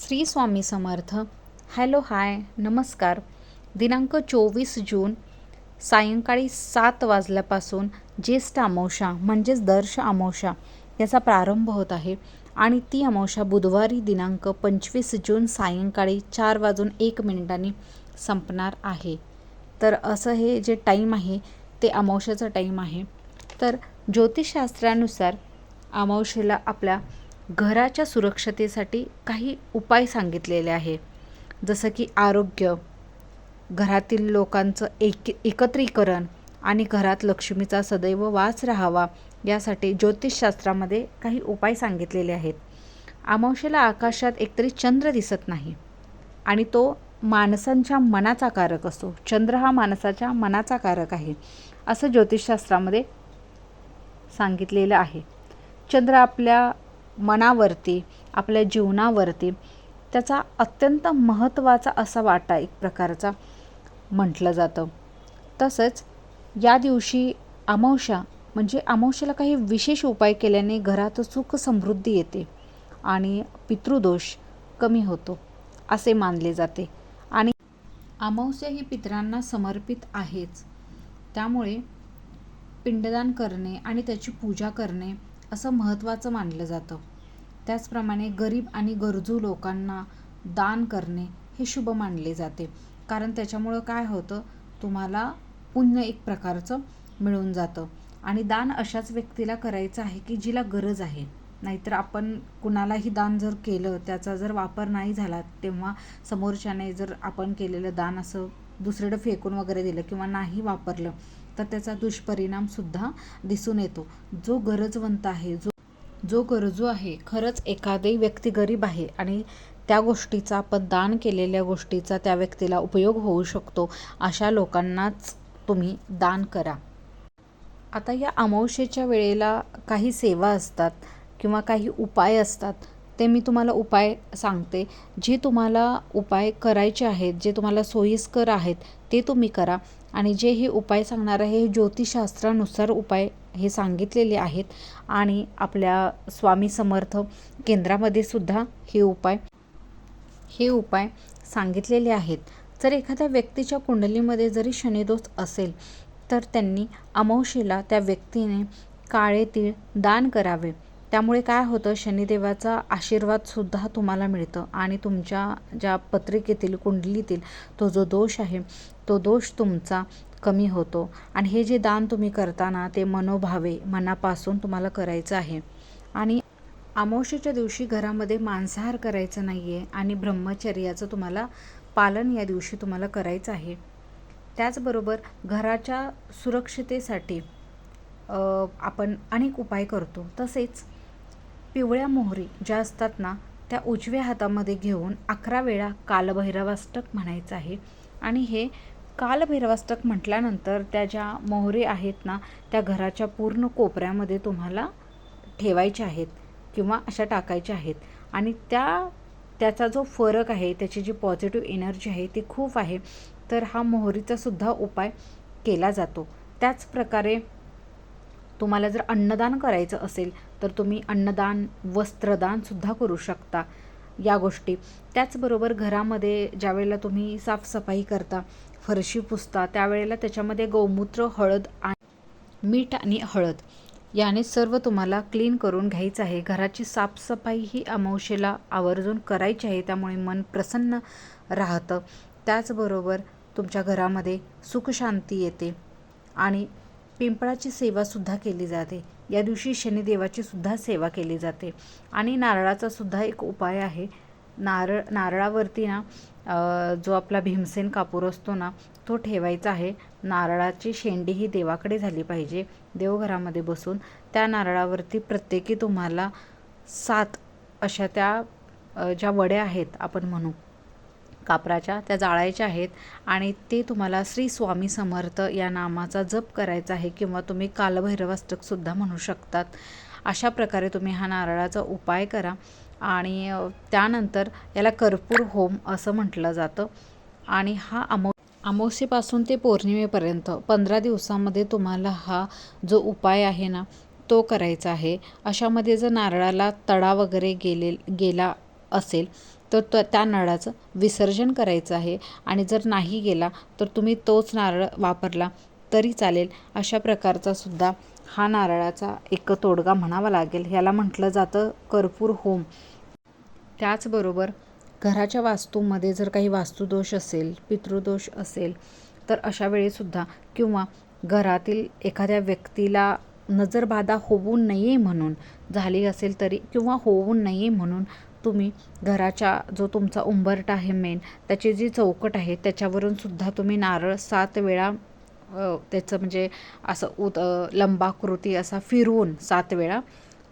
Shri Swami Samarth. Hello hi नमस्कार. दिनांक चोवीस जून सायंकाळी सात वाजल्यापासून ज्येष्ठ अमावशा म्हणजेच दर्श अमावशा याचा प्रारंभ होत आहे. आणि ती अमावस्या बुधवारी दिनांक पंचवीस जून सायंकाळी चार वाजून एक मिनिटांनी संपणार आहे. तर असं हे जे टाईम आहे ते अमावस्याचं टाईम आहे. तर ज्योतिषशास्त्रानुसार अमावशेला आपल्या घराच्या सुरक्षतेसाठी काही उपाय सांगितलेले आहे. जसं की आरोग्य घरातील लोकांचं एक एकत्रीकरण आणि घरात लक्ष्मीचा सदैव वास राहावा यासाठी ज्योतिषशास्त्रामध्ये काही उपाय सांगितलेले आहेत. अमावशेला आकाशात एकतरी चंद्र दिसत नाही आणि तो माणसांच्या मनाचा कारक असतो. चंद्र हा माणसाच्या मनाचा कारक आहे असं ज्योतिषशास्त्रामध्ये सांगितलेलं आहे. चंद्र आपल्या मनावरती आपल्या जीवनावरती त्याचा अत्यंत महत्त्वाचा असा वाटा एक प्रकारचा म्हटलं जातं. तसंच या दिवशी अमावश्या म्हणजे अमावश्याला काही विशेष उपाय केल्याने घरात सुख समृद्धी येते आणि पितृदोष कमी होतो असे मानले जाते. आणि अमावस्या ही पितरांना समर्पित आहेच. त्यामुळे पिंडदान करणे आणि त्याची पूजा करणे असं महत्त्वाचं मानलं जातं. त्याचप्रमाणे गरीब आणि गरजू लोकांना दान करणे हे शुभ मानले जाते. कारण त्याच्यामुळं काय होतं? तुम्हाला पुण्य एक प्रकारचं मिळून जातं. आणि दान अशाच व्यक्तीला करायचं आहे की जिला गरज आहे. नाहीतर आपण कुणालाही दान जर केलं त्याचा जर वापर नाही झाला तेव्हा समोरच्याने जर आपण केलेलं दान असं दुसरीकडे फेकून वगैरे दिलं किंवा नाही वापरलं तर त्याचा दुष्परिणामसुद्धा दिसून येतो. जो गरजवंत आहे जो जो गरजू आहे खरंच एखादी व्यक्ती गरीब आहे आणि त्या गोष्टीचा आपण दान केलेल्या गोष्टीचा त्या व्यक्तीला उपयोग होऊ शकतो अशा लोकांनाच तुम्ही दान करा. आता या अमावशेच्या वेळेला काही सेवा असतात किंवा काही उपाय असतात ते मी तुम्हाला उपाय सांगते. जे तुम्हाला उपाय करायचे आहेत जे तुम्हाला सोयीस्कर आहेत ते तुम्ही करा. आणि जे हे उपाय सांगणार आहे हे ज्योतिषशास्त्रानुसार उपाय हे सांगितलेले आहेत आणि आपल्या स्वामी समर्थ केंद्रामध्ये सुद्धा हे उपाय हे उपाय सांगितलेले आहेत. जर एखाद्या व्यक्तीच्या कुंडलीमध्ये जरी शनिदोष असेल तर त्यांनी अमावशेला त्या व्यक्तीने काळे तीळ दान करावे. त्यामुळे काय होतं शनिदेवाचा आशीर्वादसुद्धा तुम्हाला मिळतं आणि तुमच्या ज्या पत्रिकेतील कुंडलीतील तो जो दोष आहे तो दोष तुमचा कमी होतो. आणि हे जे दान तुम्ही करताना ते मनोभावे मनापासून तुम्हाला करायचं आहे. आणि अमावशेच्या दिवशी घरामध्ये मांसाहार करायचं नाही आहे आणि ब्रह्मचर्याचं तुम्हाला पालन या दिवशी तुम्हाला करायचं आहे. त्याचबरोबर घराच्या सुरक्षितेसाठी आपण अनेक उपाय करतो. तसेच पिवळ्या मोहरी ज्या असतात ना त्या उजव्या हातामध्ये घेऊन अकरा वेळा कालभैरवाष्टक म्हणायचं आहे. आणि हे कालभैरवाष्टक म्हटल्यानंतर त्या ज्या मोहरी आहेत ना त्या घराच्या पूर्ण कोपऱ्यामध्ये तुम्हाला ठेवायच्या आहेत किंवा अशा टाकायच्या आहेत. आणि त्या त्याचा जो फरक आहे त्याची जी पॉझिटिव्ह एनर्जी आहे ती खूप आहे. तर हा मोहरीचासुद्धा उपाय केला जातो. त्याचप्रकारे तुम्हाला जर अन्नदान करायचं असेल तर तुम्ही अन्नदान वस्त्रदानसुद्धा करू शकता या गोष्टी. त्याचबरोबर घरामध्ये ज्यावेळेला तुम्ही साफसफाई करता फरशी पुसता त्यावेळेला त्याच्यामध्ये गौमूत्र हळद आणि मीठ आणि हळद याने सर्व तुम्हाला क्लीन करून घ्यायचं आहे. घराची साफसफाई ही अमावशेला आवर्जून करायची आहे त्यामुळे मन प्रसन्न राहतं. त्याचबरोबर तुमच्या घरामध्ये सुखशांती येते आणि पिंपळाची सेवासुद्धा केली जाते. या दिवशी शनिदेवाची सुद्धा सेवा केली जाते. आणि नारळाचा सुद्धा एक उपाय आहे. नारळ नारळावरती ना जो आपला भीमसेन कापूर असतो ना तो ठेवायचा आहे. नारळाची शेंडी ही देवाकडे झाली पाहिजे. देवघरामध्ये बसून त्या नारळावरती प्रत्येकी तुम्हाला सात अशा त्या ज्या वड्या आहेत आपण म्हणू. कापराच्या त्या जाळायच्या आहेत आणि ते तुम्हाला श्री स्वामी समर्थ या नामाचा जप करायचा आहे किंवा तुम्ही कालभैरवाष्टकसुद्धा म्हणू शकतात. अशा प्रकारे तुम्ही हा नारळाचा उपाय करा आणि त्यानंतर याला कर्पूर होम असं म्हटलं जातं. आणि हा अमो अमावस्येपासून ते पौर्णिमेपर्यंत पंधरा दिवसामध्ये तुम्हाला हा जो उपाय आहे ना तो करायचा आहे. अशामध्ये जर नारळाला तडा वगैरे गेले गेला असेल तर त त्या नारळाचं विसर्जन करायचं आहे. आणि जर नाही गेला तर तुम्ही तोच नारळ वापरला तरी चालेल. अशा प्रकारचा सुद्धा हा नारळाचा एक तोडगा म्हणावा लागेल. ह्याला म्हटलं जातं कर्पूर होम. त्याचबरोबर घराच्या वास्तूमध्ये जर काही वास्तुदोष असेल पितृदोष असेल तर अशा वेळीसुद्धा किंवा घरातील एखाद्या व्यक्तीला नजरबाधा होऊ नये म्हणून झाली असेल तरी किंवा होऊ नये म्हणून तुम्ही घराच्या जो तुमचा उंबरट आहे मेन त्याची जी चौकट आहे त्याच्यावरून सुद्धा तुम्ही नारळ सात वेळा त्याचं म्हणजे असं उत लंबाकृती असा फिरवून सात वेळा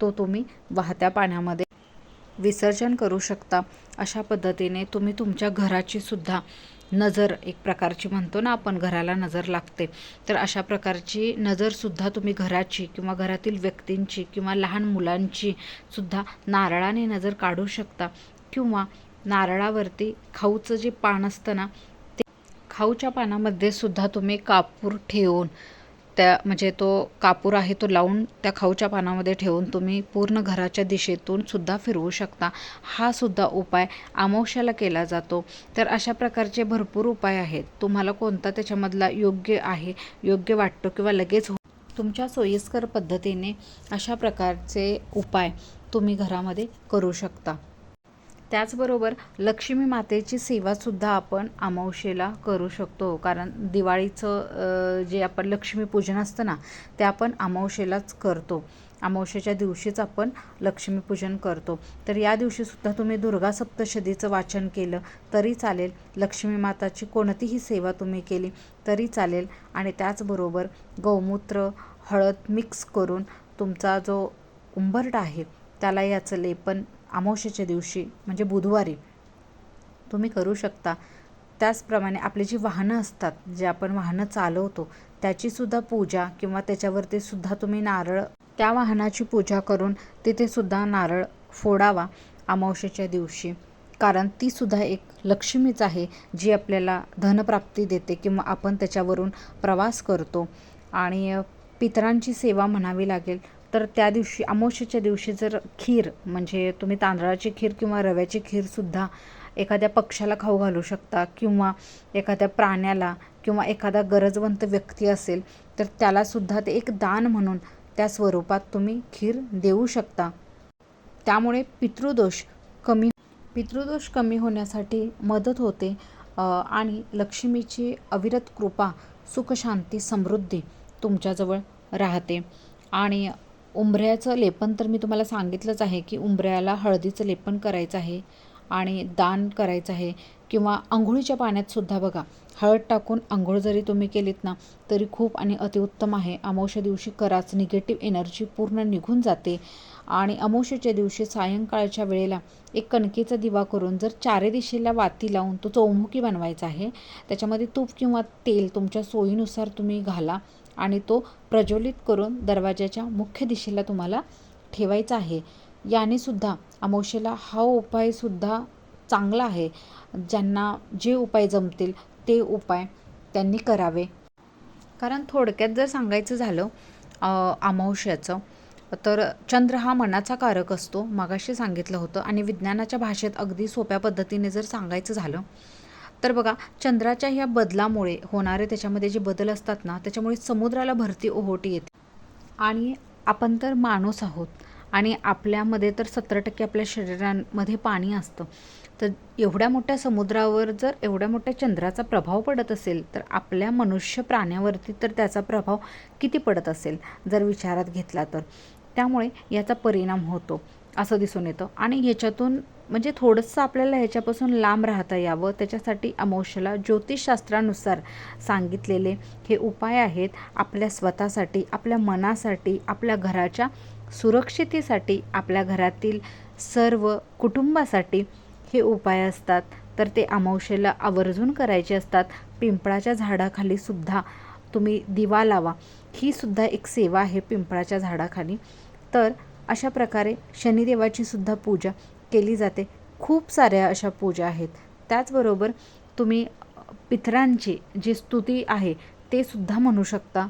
तो तुम्ही वाहत्या पाण्यामध्ये विसर्जन करू शकता. अशा पद्धतीने तुम्ही तुमच्या घराची सुद्धा नजर एक प्रकारची म्हणतो ना आपण घराला नजर लागते. तर अशा प्रकारची नजरसुद्धा तुम्ही घराची किंवा घरातील व्यक्तींची किंवा लहान मुलांची सुद्धा नारळाने नजर काढू शकता. किंवा नारळावरती खाऊचं जे पान असतं ना ते खाऊच्या पानामध्ये सुद्धा तुम्ही कापूर ठेवून त्या म्हणजे तो कापूर आहे तो लावून त्या खाऊच्या पानामध्ये ठेवून तुम्ही पूर्ण घराच्या दिशेतून सुद्धा फिरवू शकता. हा सुद्धा उपाय अमावश्याला केला जातो. तर अशा प्रकारचे भरपूर उपाय आहेत. तुम्हाला कोणता त्याच्यामधला योग्य आहे योग्य वाटतो किंवा लगेच हो तुमच्या सोयीस्कर पद्धतीने अशा प्रकारचे उपाय तुम्ही घरामध्ये करू शकता. त्याचबरोबर लक्ष्मी मातेची सेवासुद्धा आपण अमावशेला करू शकतो. कारण दिवाळीचं जे आपण लक्ष्मीपूजन असतं ना ते आपण अमावशेलाच करतो. अमावशेच्या दिवशीच आपण लक्ष्मीपूजन करतो. तर या दिवशीसुद्धा तुम्ही दुर्गा सप्तशतीचं वाचन केलं तरी चालेल. लक्ष्मी माताची कोणतीही सेवा तुम्ही केली तरी चालेल. आणि त्याचबरोबर गौमूत्र हळद मिक्स करून तुमचा जो उंबरटा आहे त्याला याचं लेपन अमावस्येच्या दिवशी म्हणजे बुधवारी तुम्ही करू शकता. त्याचप्रमाणे आपली जी वाहनं असतात जे आपण वाहनं चालवतो त्याचीसुद्धा पूजा किंवा त्याच्यावरती सुद्धा तुम्ही नारळ त्या वाहनाची पूजा करून तिथे सुद्धा नारळ फोडावा अमावस्येच्या दिवशी. कारण ती सुद्धा एक लक्ष्मीच आहे जी आपल्याला धनप्राप्ती देते किंवा आपण त्याच्यावरून प्रवास करतो. आणि पितरांची सेवा म्हणावी लागेल तर त्या दिवशी अमावस्येच्या दिवशी जर खीर म्हणजे तुम्ही तांदळाची खीर किंवा रव्याची खीरसुद्धा एखाद्या पक्ष्याला खाऊ घालू शकता किंवा एखाद्या प्राण्याला किंवा एखादा गरजवंत व्यक्ती असेल तर त्यालासुद्धा ते एक दान म्हणून त्या स्वरूपात तुम्ही खीर देऊ शकता. त्यामुळे पितृदोष कमी पितृदोष कमी होण्यासाठी मदत होते आणि लक्ष्मीची अविरत कृपा सुखशांती समृद्धी तुमच्याजवळ राहते. आणि उंबऱ्याचं लेपन तर मी तुम्हाला सांगितलंच आहे की उंबऱ्याला हळदीचं लेपन करायचं आहे आणि दान करायचं आहे किंवा आंघोळीच्या पाण्यातसुद्धा बघा हळद टाकून आंघोळ जरी तुम्ही केलीत ना तरी खूप आणि अतिउत्तम आहे. अमावश्या दिवशी कराच निगेटिव्ह एनर्जी पूर्ण निघून जाते आणि अमावस्येच्या दिवशी सायंकाळच्या वेळेला एक कणकेचा दिवा करून जर चारे दिशेला वाती लावून तो चौमुखी बनवायचा आहे त्याच्यामध्ये तूप किंवा तेल तुमच्या सोयीनुसार तुम्ही घाला. आणि तो प्रज्वलित करून दरवाजाच्या मुख्य दिशेला तुम्हाला ठेवायचा आहे. याने सुद्धा अमावशेला हा उपायसुद्धा चांगला आहे. ज्यांना जे उपाय जमतील ते उपाय त्यांनी करावे. कारण थोडक्यात जर सांगायचं झालं अमावश्याचं तर चंद्र हा मनाचा कारक असतो मागाशी सांगितलं होतं. आणि विज्ञानाच्या भाषेत अगदी सोप्या पद्धतीने जर सांगायचं झालं तर बघा चंद्राच्या ह्या बदलामुळे होणारे त्याच्यामध्ये जे बदल असतात ना त्याच्यामुळे समुद्राला भरती ओहोटी येते. आणि आपण तर माणूस आहोत आणि आपल्यामध्ये तर सत्तर टक्के आपल्या शरीरामध्ये पाणी असतं. तर एवढ्या मोठ्या समुद्रावर जर एवढ्या मोठ्या चंद्राचा प्रभाव पडत असेल तर आपल्या मनुष्य प्राण्यावरती तर त्याचा प्रभाव किती पडत असेल जर विचारात घेतला तर. त्यामुळे याचा परिणाम होतो. असं दिसून येतं. आणि ह्याच्यातून म्हणजे थोडंसं आपल्याला ह्याच्यापासून लांब राहता यावं. त्याच्यासाठी अमोशला ज्योतिषशास्त्रानुसार सांगितलेले हे उपाय आहेत आपल्या स्वतःसाठी आपल्या मनासाठी आपल्या घराच्या सुरक्षितेसाठी आपल्या घरातील सर्व कुटुंबासाठी हे उपाय असतात. तर ते अमावशेला आवर्जून करायचे असतात. पिंपळाच्या झाडाखाली सुद्धा तुम्ही दिवा लावा. ही सुद्धा एक सेवा आहे पिंपळाच्या झाडाखाली. तर अशा प्रकारे शनिदेवाची सुद्धा पूजा केली जाते. खूप साऱ्या अशा पूजा आहेत. त्याचबरोबर तुम्ही पितरांची जी स्तुती आहे ते सुद्धा म्हणू शकता.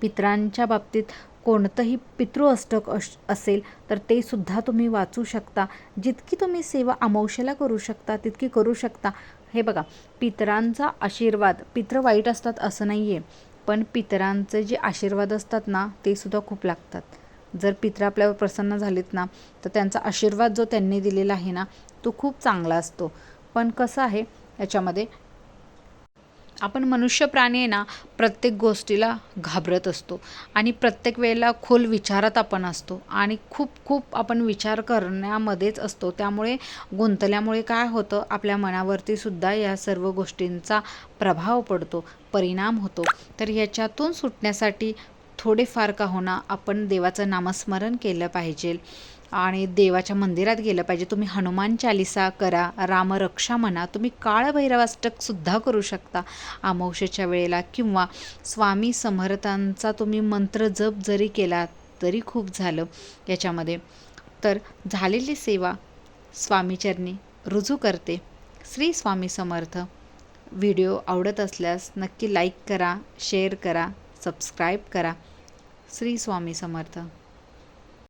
पितरांच्या बाबतीत कोणतंही पितृअष्टक अश असेल तर ते सुद्धा तुम्ही वाचू शकता. जितकी तुम्ही सेवा अमावशेला करू शकता तितकी करू शकता. हे बघा पितरांचा आशीर्वाद पित्र वाईट असतात असं नाही आहे पण पितरांचे जे आशीर्वाद असतात ना ते सुद्धा खूप लागतात. जर पित्र आपल्यावर प्रसन्न झालेत ना तर त्यांचा आशीर्वाद जो त्यांनी दिलेला आहे ना तो खूप चांगला असतो. पण कसं आहे याच्यामध्ये आपण मनुष्य प्राणी आहे ना प्रत्येक गोष्टीला घाबरत असतो. आणि प्रत्येक वेळेला खोल विचारात आपण असतो. आणि खूप खूप आपण विचार करण्यामध्येच असतो. त्यामुळे गुंतल्यामुळे काय होतं आपल्या मनावरती सुद्धा या सर्व गोष्टींचा प्रभाव पडतो परिणाम होतो. तर याच्यातून सुटण्यासाठी थोडेफार का होणार आपण देवाचं नामस्मरण केलं पाहिजे आणि देवाच्या मंदिरात गेलं पाहिजे. तुम्ही हनुमान चालिसा करा रामरक्षा म्हणा तुम्ही काळभैरवाष्टकसुद्धा करू शकता अमावशेच्या वेळेला. किंवा स्वामी समर्थांचा तुम्ही मंत्र जप जरी केला तरी खूप झालं याच्यामध्ये. तर झालेली सेवा स्वामीचरणी रुजू करते. श्री स्वामी समर्थ. व्हिडिओ आवडत असल्यास नक्की लाईक करा शेअर करा सबस्क्राईब करा. श्री स्वामी समर्थ.